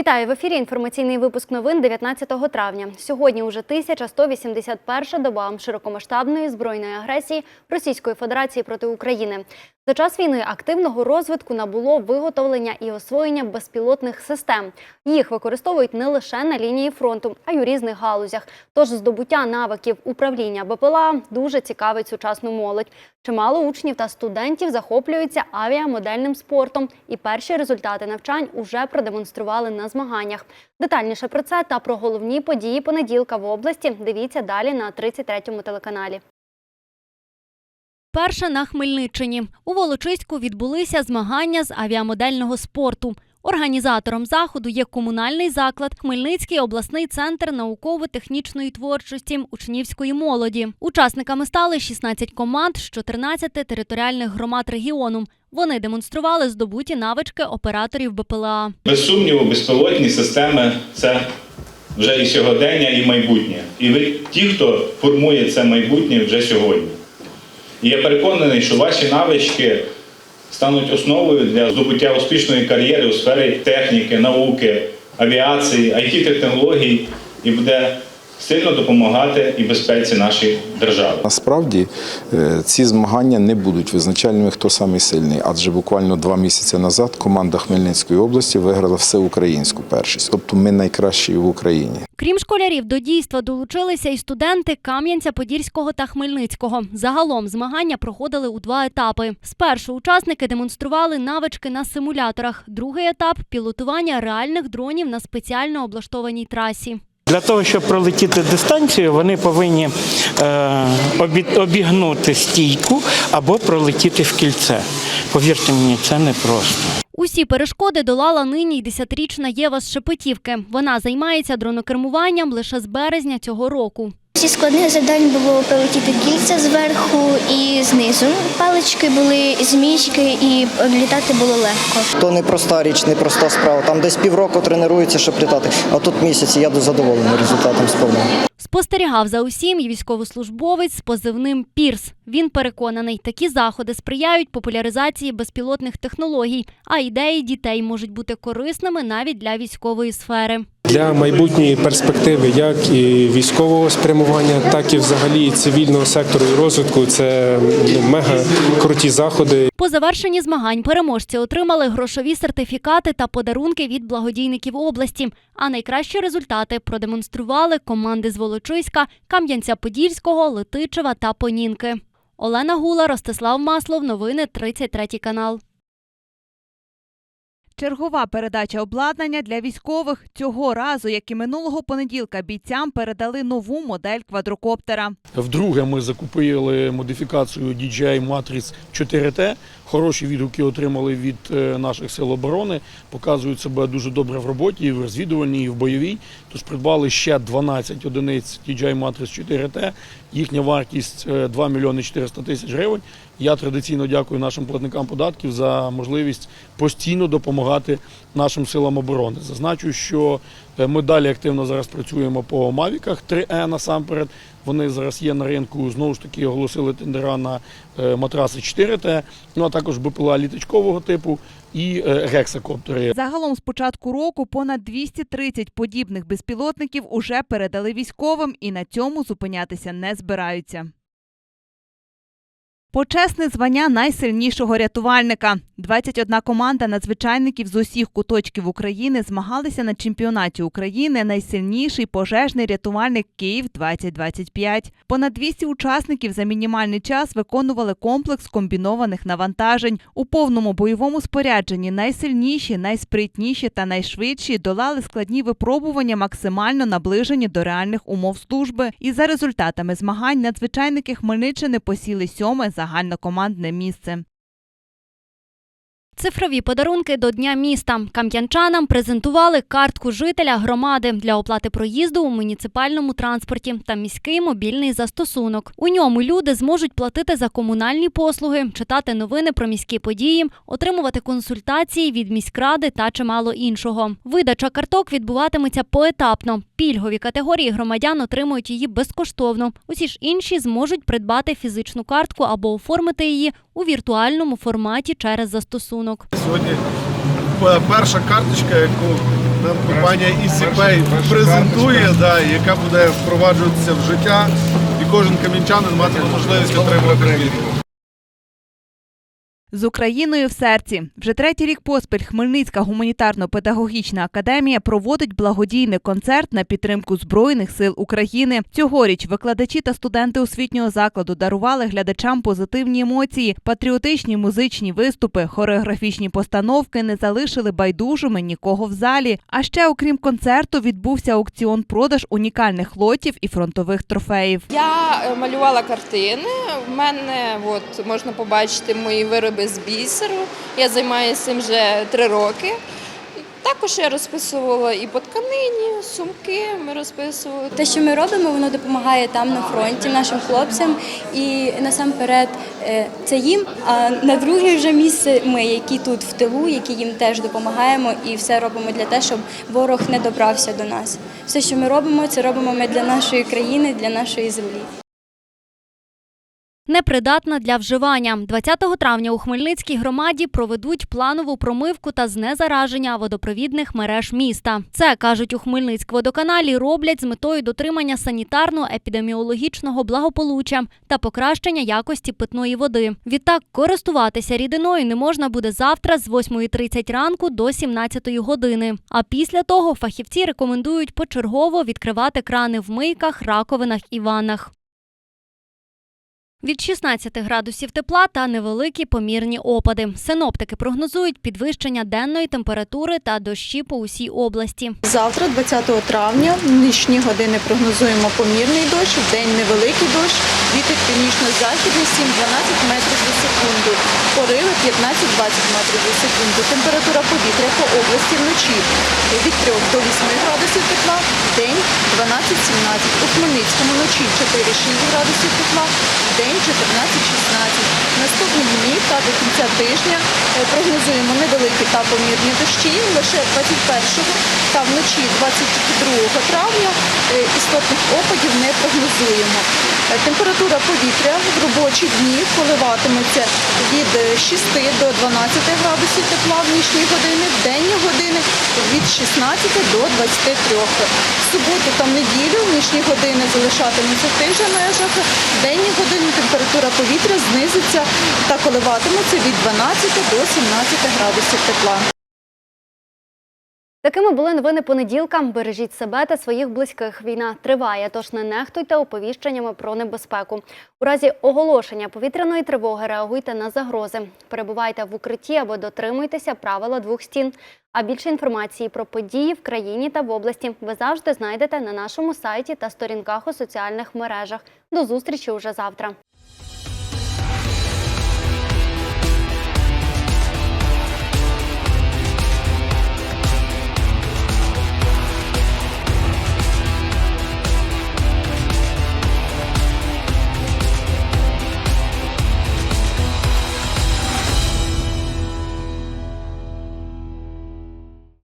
Вітаю в ефірі. Інформаційний випуск новин 19 травня. Сьогодні уже 1181 доба широкомасштабної збройної агресії Російської Федерації проти України. За час війни активного розвитку набуло виготовлення і освоєння безпілотних систем. Їх використовують не лише на лінії фронту, а й у різних галузях. Тож здобуття навиків управління БПЛА дуже цікавить сучасну молодь. Чимало учнів та студентів захоплюються авіамодельним спортом, і перші результати навчань уже продемонстрували на змаганнях. Детальніше про це та про головні події понеділка в області дивіться далі на 33-му телеканалі. Перша на Хмельниччині. У Волочиську відбулися змагання з авіамодельного спорту. Організатором заходу є комунальний заклад Хмельницький обласний центр науково-технічної творчості учнівської молоді. Учасниками стали 16 команд з 14 територіальних громад регіону. Вони демонстрували здобуті навички операторів БПЛА. Без сумніву, безпілотні системи це вже і сьогодення, і майбутнє. І ви ті, хто формує це майбутнє вже сьогодні. І я переконаний, що ваші навички стануть основою для здобуття успішної кар'єри у сфері техніки, науки, авіації, it технологій і буде сильно допомагати і безпеці нашої держави. Насправді е, ці змагання не будуть визначальними, хто самий сильний, адже буквально два місяці назад команда Хмельницької області виграла всеукраїнську першість, тобто ми найкращі в Україні. Крім школярів, до дійства долучилися і студенти Кам'янця-Подільського та Хмельницького. Загалом змагання проходили у два етапи. Спершу учасники демонстрували навички на симуляторах. Другий етап пілотування реальних дронів на спеціально облаштованій трасі. Для того, щоб пролетіти дистанцію, вони повинні е, обі- обігнути стійку або пролетіти в кільце. Повірте мені, це непросто. Усі перешкоди долала нині й 10-річна Єва з Шепетівки. Вона займається дронокермуванням лише з березня цього року. Зі складних завдань було прилетіти кільця зверху і знизу. Палички були змійки і літати було легко. То не проста річ, не проста справа. Там десь півроку тренуються, щоб літати. А тут місяць, і я задоволений результатом сповнений. Спостерігав за усім і військовослужбовець з позивним Пірс. Він переконаний, такі заходи сприяють популяризації безпілотних технологій, а ідеї дітей можуть бути корисними навіть для військової сфери. Для майбутньої перспективи, як і військового спрямування, так і взагалі цивільного сектору і розвитку, це ну, мега круті заходи. По завершенні змагань переможці отримали грошові сертифікати та подарунки від благодійників області. А найкращі результати продемонстрували команди з Волочиська, Кам'янця-Подільського, Летичева та Понінки. Олена Гула, Ростислав Маслов. Новини 33 канал. Чергова передача обладнання для військових цього разу, як і минулого понеділка, бійцям передали нову модель квадрокоптера. Вдруге ми закупили модифікацію DJI Matrix 4T. Хороші відгуки отримали від е, наших сил оборони. Показують себе дуже добре в роботі, і в розвідувальній, і в бойовій. Тож придбали ще 12 одиниць DJI Matrix 4T. Їхня вартість е, 2 мільйони 400 тисяч гривень. Я традиційно дякую нашим платникам податків за можливість постійно допомагати нашим силам оборони. Зазначу, що е, ми далі активно зараз працюємо по Мавіках 3E насамперед. Вони зараз є на ринку. Знову ж таки оголосили тендера на е, матраси 4Т, ну а також БПЛА літачкового типу і е, гексакоптери. Загалом з початку року понад 230 подібних безпілотників уже передали військовим і на цьому зупинятися не збираються. Почесне звання найсильнішого рятувальника. 21 команда надзвичайників з усіх куточків України змагалися на чемпіонаті України найсильніший пожежний рятувальник Київ 2025. Понад 200 учасників за мінімальний час виконували комплекс комбінованих навантажень. У повному бойовому спорядженні найсильніші, найспритніші та найшвидші долали складні випробування, максимально наближені до реальних умов служби. І за результатами змагань надзвичайники Хмельниччини посіли сьоме загальнокомандне місце. Цифрові подарунки до Дня міста. Кам'янчанам презентували картку жителя громади для оплати проїзду у муніципальному транспорті та міський мобільний застосунок. У ньому люди зможуть платити за комунальні послуги, читати новини про міські події, отримувати консультації від міськради та чимало іншого. Видача карток відбуватиметься поетапно. Пільгові категорії громадян отримують її безкоштовно. Усі ж інші зможуть придбати фізичну картку або оформити її у віртуальному форматі через застосунок. Сьогодні перша карточка, яку нам компанія EasyPay презентує, да, яка буде впроваджуватися в життя, і кожен камінчанин матиме можливість отримувати квітку. З Україною в серці вже третій рік поспіль Хмельницька гуманітарно-педагогічна академія проводить благодійний концерт на підтримку Збройних сил України. Цьогоріч викладачі та студенти освітнього закладу дарували глядачам позитивні емоції, патріотичні музичні виступи, хореографічні постановки не залишили байдужими нікого в залі. А ще, окрім концерту, відбувся аукціон продаж унікальних лотів і фронтових трофеїв. Я е, малювала картини. В мене от, можна побачити мої вироби з бісеру. Я займаюся цим вже три роки. Також я розписувала і по тканині, сумки ми розписували. Те, що ми робимо, воно допомагає там на фронті нашим хлопцям. І насамперед е, це їм. А на друге вже місце ми, які тут в тилу, які їм теж допомагаємо, і все робимо для того, щоб ворог не добрався до нас. Все, що ми робимо, це робимо ми для нашої країни, для нашої землі. Непридатна для вживання. 20 травня у Хмельницькій громаді проведуть планову промивку та знезараження водопровідних мереж міста. Це кажуть у Хмельницькводоканалі, роблять з метою дотримання санітарно-епідеміологічного благополуччя та покращення якості питної води. Відтак користуватися рідиною не можна буде завтра з 8.30 ранку до 17 години. А після того фахівці рекомендують почергово відкривати крани в мийках, раковинах і ваннах. Від 16 градусів тепла та невеликі помірні опади. Синоптики прогнозують підвищення денної температури та дощі по усій області. Завтра, 20 травня, в нічні години прогнозуємо помірний дощ, в день невеликий дощ, вітер північно-західний 7-12 метрів за секунду, пориви 15-20 метрів за секунду. Температура повітря по області вночі від 3 до 8 градусів тепла, в день 12-17. У Хмельницькому вночі 4-6 градусів тепла, в день 14-16. Наступні дні та до кінця тижня е, прогнозуємо невеликі та помірні дощі. Лише 21 та вночі 22 травня е, істотних опадів не прогнозуємо. Температура повітря в робочі дні коливатиметься від е, 6 до 12 градусів тепла в нічні години, в денні години від 16 до 23. В суботу та неділю в нічні години залишатимуться в тих же межах, в денні години температура повітря знизиться та коливатиметься від 12 до 17 градусів тепла. Такими були новини понеділка. Бережіть себе та своїх близьких. Війна триває, тож не нехтуйте оповіщеннями про небезпеку. У разі оголошення повітряної тривоги реагуйте на загрози. Перебувайте в укритті або дотримуйтеся правила двох стін. А більше інформації про події в країні та в області ви завжди знайдете на нашому сайті та сторінках у соціальних мережах. До зустрічі уже завтра.